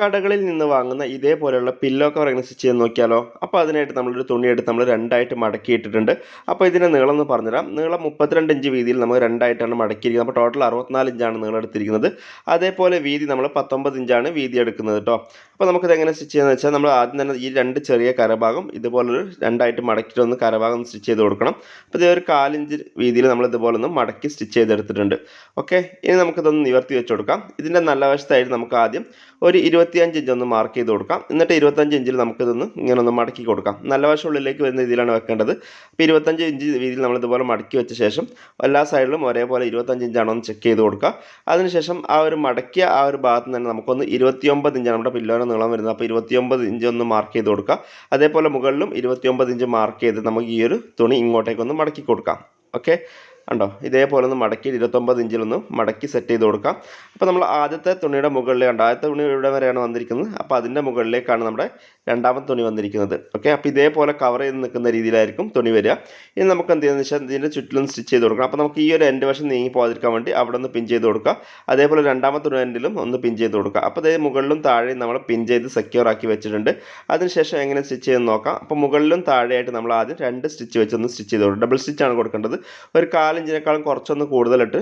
കടകളിൽ നിന്ന് വാങ്ങുന്ന ഇതേപോലെയുള്ള പില്ലോ കവർ എങ്ങനെ സ്റ്റിച്ച് ചെയ്ത് നോക്കിയാലോ? അപ്പോൾ അതിനായിട്ട് നമ്മളൊരു തുണിയെടുത്ത് നമ്മൾ രണ്ടായിട്ട് മടക്കിയിട്ടിട്ടുണ്ട് അപ്പോൾ ഇതിന്റെ നീളം എന്ന് പറഞ്ഞുതരാം. നീളം മുപ്പത്തിരണ്ട് ഇഞ്ച് വീതിയിൽ നമ്മൾ രണ്ടായിട്ടാണ് മടക്കിയിരിക്കുന്നത്. അപ്പോൾ ടോട്ടൽ അറുപത്തിനാല് ഇഞ്ചാണ് നീളം എടുത്തിരിക്കുന്നത്. അതേപോലെ വീതി നമ്മൾ പത്തൊമ്പത് ഇഞ്ചാണ് വീതി എടുക്കുന്നത് കേട്ടോ അപ്പോൾ നമുക്കിത് എങ്ങനെ സ്റ്റിച്ച് ചെയ്യുന്നത് വെച്ചാൽ നമ്മൾ ആദ്യം തന്നെ ഈ രണ്ട് ചെറിയ കരഭാഗം ഇതുപോലൊരു രണ്ടായിട്ട് മടക്കിയിട്ട് ഒന്ന് കരഭാഗം സ്റ്റിച്ച് ചെയ്ത് കൊടുക്കണം. അപ്പോൾ ഇതേ ഒരു കാലിഞ്ച് വീതിയിൽ നമ്മൾ ഇതുപോലെ ഒന്ന് മടക്കി സ്റ്റിച്ച് ചെയ്തെടുത്തിട്ടുണ്ട്. ഓക്കെ ഇനി നമുക്കിതൊന്ന് നിവർത്തി വെച്ച് കൊടുക്കാം. ഇതിന്റെ നല്ല വശത്തായിട്ട് നമുക്ക് ആദ്യം ഒരു ഇരുപത്തിയഞ്ച് ഇഞ്ച് ഒന്ന് മാർക്ക് ചെയ്ത് കൊടുക്കാം. എന്നിട്ട് ഇരുപത്തഞ്ച് ഇഞ്ചിൽ നമുക്കിതൊന്ന് ഇങ്ങനെ ഒന്ന് മടക്കി കൊടുക്കാം. നല്ല വശം ഉള്ളിലേക്ക് വരുന്ന രീതിയിലാണ് വെക്കേണ്ടത്. അപ്പോൾ ഇരുപത്തഞ്ച് ഇഞ്ച് രീതിയിൽ നമ്മൾ ഇതുപോലെ മടക്കി വെച്ച ശേഷം എല്ലാ സൈഡിലും ഒരേപോലെ ഇരുപത്തഞ്ച് ഇഞ്ചാണോ എന്ന് ചെക്ക് ചെയ്ത് കൊടുക്കുക. അതിനുശേഷം ആ ഒരു മടക്കിയ ആ ഒരു ഭാഗത്ത് തന്നെ നമുക്കൊന്ന് ഇരുപത്തിയൊമ്പത് ഇഞ്ചാണ് നമ്മുടെ പില്ലോനെ നീളം വരുന്നത്. അപ്പോൾ ഇരുപത്തിയൊമ്പത് ഇഞ്ച് ഒന്ന് മാർക്ക് ചെയ്ത് കൊടുക്കുക. അതേപോലെ മുകളിലും ഇരുപത്തിയൊമ്പത് ഇഞ്ച് മാർക്ക് ചെയ്ത് നമുക്ക് ഈ ഒരു തുണി ഇങ്ങോട്ടേക്കൊന്ന് മടക്കി കൊടുക്കാം. ഓക്കെ ഉണ്ടോ ഇതേപോലെ ഒന്ന് മടക്കി ഇരുപത്തൊമ്പത് ഇഞ്ചിലൊന്ന് മടക്കി സെറ്റ് ചെയ്ത് കൊടുക്കാം. അപ്പോൾ നമ്മൾ ആദ്യത്തെ തുണിയുടെ മുകളിൽ കണ്ടോ ആദ്യത്തെ തുണി ഇവിടെ വരെയാണ് വന്നിരിക്കുന്നത്. അപ്പോൾ അതിന്റെ മുകളിലേക്കാണ് നമ്മുടെ രണ്ടാമത്തെ തുണി വന്നിരിക്കുന്നത്. ഓക്കെ അപ്പോൾ ഇതേപോലെ കവർ ചെയ്ത് നിൽക്കുന്ന രീതിയിലായിരിക്കും തുണി വരിക. ഇനി നമുക്ക് എന്ത് ചെയ്യുന്നത്? വെച്ചാൽ ഇതിന്റെ ചുറ്റിലും സ്റ്റിച്ച് ചെയ്ത് കൊടുക്കണം. അപ്പോൾ നമുക്ക് ഈ ഒരു എൻഡ് വശം നീങ്ങി പോകാതിരിക്കാൻ വേണ്ടി അവിടെ ഒന്ന് പിൻ ചെയ്ത് കൊടുക്കുക. അതേപോലെ രണ്ടാമത്തെ തുണി എൻഡിലും ഒന്ന് പിൻ ചെയ്ത് കൊടുക്കുക. അപ്പോൾ അതേ മുകളിലും താഴെയും നമ്മൾ പിൻ ചെയ്ത് സെക്യൂർ ആക്കി വെച്ചിട്ടുണ്ട്. അതിനുശേഷം എങ്ങനെ സ്റ്റിച്ച് ചെയ്ത് നോക്കാം. അപ്പോൾ മുകളിലും താഴെയായിട്ട് നമ്മൾ ആദ്യം രണ്ട് സ്റ്റിച്ച് വെച്ചൊന്ന് സ്റ്റിച്ച് ചെയ്ത് കൊടുക്കും ഡബിൾ സ്റ്റിച്ചാണ് കൊടുക്കേണ്ടത്. ഒരു കാലിഞ്ചിനേക്കാളും കുറച്ചൊന്ന് കൂടുതലിട്ട്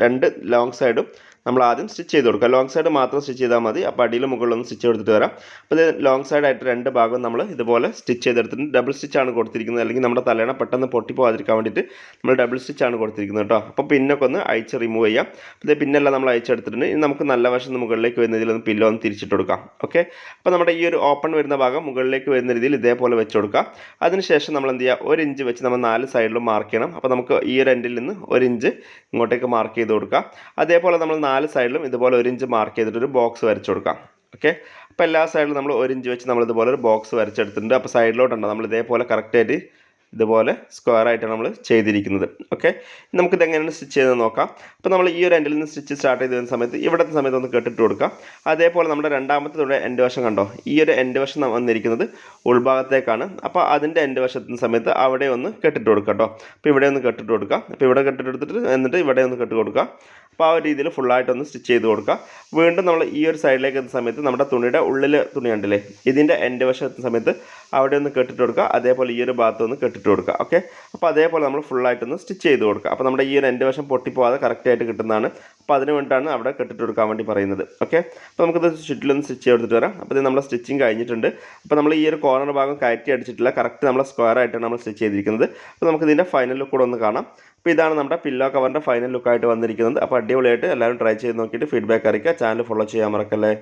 രണ്ട് ലോങ് സൈഡും നമ്മൾ ആദ്യം സ്റ്റിച്ച് ചെയ്ത് കൊടുക്കുക. ലോങ് സൈഡ് മാത്രം സ്റ്റിച്ച് ചെയ്താൽ മതി. അപ്പോൾ അടിയിൽ മുകളിലൊന്ന് സ്റ്റിച്ച് കൊടുത്തിട്ട് വരാം. അപ്പോൾ ഇത് ലോങ് സൈഡായിട്ട് രണ്ട് ഭാഗം നമ്മൾ ഇതുപോലെ സ്റ്റിച്ച് ചെയ്തെടുത്തിട്ട് ഡബിൾ സ്റ്റിച്ചാണ് കൊടുത്തിരിക്കുന്നത്. അല്ലെങ്കിൽ നമ്മുടെ തലേണ പെട്ടെന്ന് പൊട്ടിപ്പോകാതിരിക്കാൻ വേണ്ടിയിട്ട് നമ്മൾ ഡബിൾ സ്റ്റിച്ചാണ് കൊടുത്തിരിക്കുന്നത് കേട്ടോ. അപ്പോൾ പിന്നൊക്കെ ഒന്ന് അയച്ച് റിമൂവ് ചെയ്യാം. ഇത് പിന്നെല്ലാം നമ്മൾ അയച്ചെടുത്തിട്ടുണ്ട് ഇനി നമുക്ക് നല്ല വശം മുകളിലേക്ക് വരുന്ന രീതിയിൽ ഒന്ന് പില്ലോ ഒന്ന് തിരിച്ചിട്ട് കൊടുക്കാം. ഓക്കെ അപ്പോൾ നമ്മുടെ ഈ ഒരു ഓപ്പൺ വരുന്ന ഭാഗം മുകളിലേക്ക് വരുന്ന രീതിയിൽ ഇതേപോലെ വെച്ച് കൊടുക്കാം അതിനുശേഷം നമ്മൾ എന്ത് ചെയ്യുക? ഒരു ഇഞ്ച് വെച്ച് നമ്മൾ നാല് സൈഡിലും മാർക്ക് ചെയ്യണം. അപ്പോൾ നമുക്ക് ഈ ഒരു എൻഡിൽ നിന്ന് ഒരു ഇഞ്ച് ഇങ്ങോട്ടേക്ക് മാർക്ക് ചെയ്ത് കൊടുക്കാം അതേപോലെ നമ്മൾ നാല് സൈഡിലും ഇതുപോലെ ഒരു ഇഞ്ച് മാർക്ക് ചെയ്തിട്ട് ഒരു ബോക്സ് വരച്ച് കൊടുക്കാം. ഓക്കെ അപ്പോൾ എല്ലാ സൈഡിലും നമ്മൾ ഒരു ഇഞ്ച് വെച്ച് നമ്മൾ ഇതുപോലെ ഒരു ബോക്സ് വരച്ചെടുത്തിട്ടുണ്ട്. അപ്പോൾ സൈഡിലോട്ടുണ്ട് നമ്മൾ ഇതേപോലെ കറക്റ്റായിട്ട് ഇതുപോലെ സ്ക്വയർ ആയിട്ടാണ് നമ്മൾ ചെയ്തിരിക്കുന്നത്. ഓക്കെ നമുക്കിത് എങ്ങനെയാണ് സ്റ്റിച്ച് ചെയ്ത് നോക്കാം. അപ്പോൾ നമ്മൾ ഈ ഒരു എൻഡിൽ നിന്ന് സ്റ്റിച്ച് സ്റ്റാർട്ട് ചെയ്ത് വരുന്ന സമയത്ത് ഇവിടുത്തെ സമയത്ത് ഒന്ന് കെട്ടിട്ട് കൊടുക്കാം. അതേപോലെ നമ്മുടെ രണ്ടാമത്തെ തുണി എൻഡ് വശം കണ്ടോ? ഈ ഒരു എൻഡ് വശം വന്നിരിക്കുന്നത് ഉൾഭാഗത്തേക്കാണ്. അപ്പോൾ അതിന്റെ എൻഡ് വശത്തിന് സമയത്ത് അവിടെ ഒന്ന് കെട്ടിട്ട് കൊടുക്കുക കേട്ടോ. അപ്പോൾ ഇവിടെ ഒന്ന് കെട്ടിട്ട് കൊടുക്കുക അപ്പോൾ ഇവിടെ കെട്ടിട്ടെടുത്തിട്ട് എന്നിട്ട് ഇവിടെ ഒന്ന് കെട്ടി കൊടുക്കുക അപ്പോൾ ആ ഒരു രീതിയിൽ ഫുള്ളായിട്ടൊന്ന് സ്റ്റിച്ച് ചെയ്ത് കൊടുക്കുക വീണ്ടും നമ്മൾ ഈ ഒരു സൈഡിലേക്ക് എത്തുന്ന സമയത്ത് നമ്മുടെ തുണിയുടെ ഉള്ളിൽ തുണി ഉണ്ടല്ലേ ഇതിന്റെ എൻഡ് വശം എത്തുന്ന സമയത്ത് അവിടെ ഒന്ന് കെട്ടിട്ട് കൊടുക്കുക അതേപോലെ ഈ ഒരു ഭാഗത്ത് ഒന്ന് കെട്ടിട്ട് കൊടുക്കുക ഓക്കെ അപ്പോൾ അതേപോലെ നമ്മൾ ഫുള്ളായിട്ടൊന്ന് സ്റ്റിച്ച് ചെയ്ത് കൊടുക്കുക. അപ്പോൾ നമ്മുടെ ഈ ഒരു എന്റെ വശം പൊട്ടിപ്പോവാതെ കറക്റ്റായിട്ട് കിട്ടുന്നതാണ്. അപ്പോൾ അതിന് വേണ്ടിയിട്ടാണ് അവിടെ കെട്ടിട്ട് കൊടുക്കാൻ വേണ്ടി പറയുന്നത് ഓക്കെ അപ്പോൾ നമുക്കിത് ചുറ്റിലൊന്ന് സ്റ്റിച്ച് ചെയ്തെടുത്തിട്ട് വരാം. അപ്പോൾ ഇത് നമ്മൾ സ്റ്റിച്ചിങ് കഴിഞ്ഞിട്ടുണ്ട്. അപ്പോൾ നമ്മൾ ഈ ഒരു കോർണർ ഭാഗം കയറ്റി അടിച്ചിട്ടില്ല കറക്റ്റ് നമ്മൾ സ്ക്വയർ ആയിട്ടാണ് നമ്മൾ സ്റ്റിച്ച് ചെയ്തിരിക്കുന്നത്. അപ്പോൾ നമുക്ക് ഇതിന്റെ ഫൈനൽ ലുക്ക് കൂടെ ഒന്ന് കാണാം. അപ്പോൾ ഇതാണ് നമ്മുടെ പില്ലോ കവറിന്റെ ഫൈനൽ ലുക്കായിട്ട് വന്നിരിക്കുന്നത്. അപ്പോൾ അടിപൊളിയായിട്ട് എല്ലാവരും ട്രൈ ചെയ്ത് നോക്കിയിട്ട് ഫീഡ്ബാക്ക് അറിയിക്കുക. ചാനൽ ഫോളോ ചെയ്യാൻ മറക്കല്ലേ?